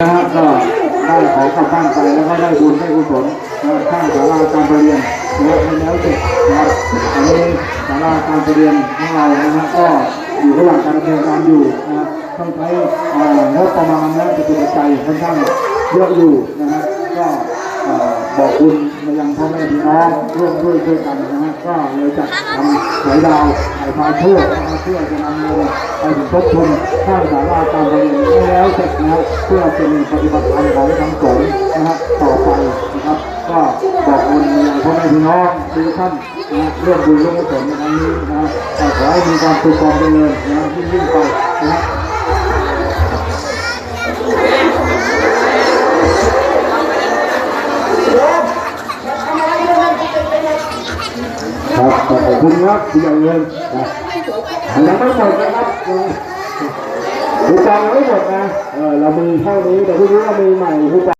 นะฮะก็ได้ของกลับบ้านไปแล้วก็ได้บุญได้กุศลสร้างศาลาการประเรียนนะให้แล้วเสร็จนะครับอันนี้ศาลาการประเรียนของเรานะฮะก็อยู่ระหว่างการดำเนินการอยู่นะฮะต้องใช้เอ่องบประมาณนะจตุปัจจัยค่อนข้างเยอะอยู่นะฮะก็เอ่อบอกคุณ มายังพ่อแม่พี่น้องร่วมด้วยช่วยกันนะฮะก็เลยจัดทำสายดาวสายพานทั่วนะครับเพื่อจะนำเงินไปสมทบทุนสร้างศาลาการประเรียนให้แล้วเสร็จนะครับเพื่อเป็นปฏิบัติธรรมของทางสงฆ์นะฮะต่อไปนะครับ ก็บอกคุณมายังพ่อแม่พี่น้องทุกท่านนะร่วมบุญร่วมกุศลในครั้งนี้นะฮะขอให้มีความสุขความเจริญนะฮะยิ่งยิ่งไปนะ ครับขอบคุณครับที่ยังเงินยังไม่หมดนะครับผู้กองยังไม่หมดนะเออเรามีเท่านี้แต่พรุ่งนี้เรามีใหม่ผู้กอง